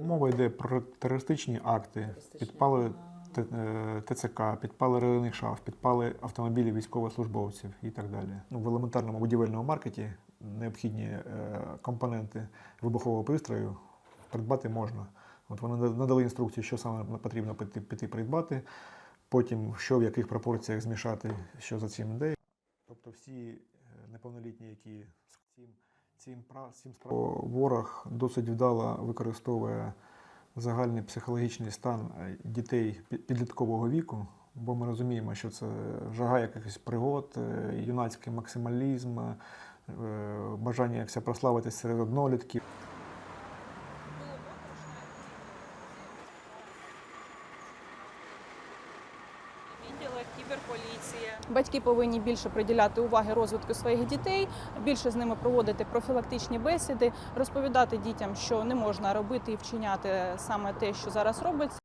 Мова йде про терористичні акти, підпали е, ТЦК, підпали релейних шаф, підпали автомобілі військовослужбовців і так далі. Ну, в елементарному будівельному маркеті необхідні е, компоненти вибухового пристрою придбати можна. От вони надали інструкцію, що саме потрібно піти, піти придбати, потім що в яких пропорціях змішати, що за цим йде. Тобто всі е, неповнолітні, які з цим, цим, пра- цим справ... ворог досить вдало використовує загальний психологічний стан е, дітей підліткового віку, бо ми розуміємо, що це жага якихось пригод, е, юнацький максималізм, е, бажання якся прославитися серед однолітків. Відділи кіберполіція. Батьки повинні більше приділяти уваги розвитку своїх дітей, більше з ними проводити профілактичні бесіди, розповідати дітям, що не можна робити і вчиняти саме те, що зараз робиться.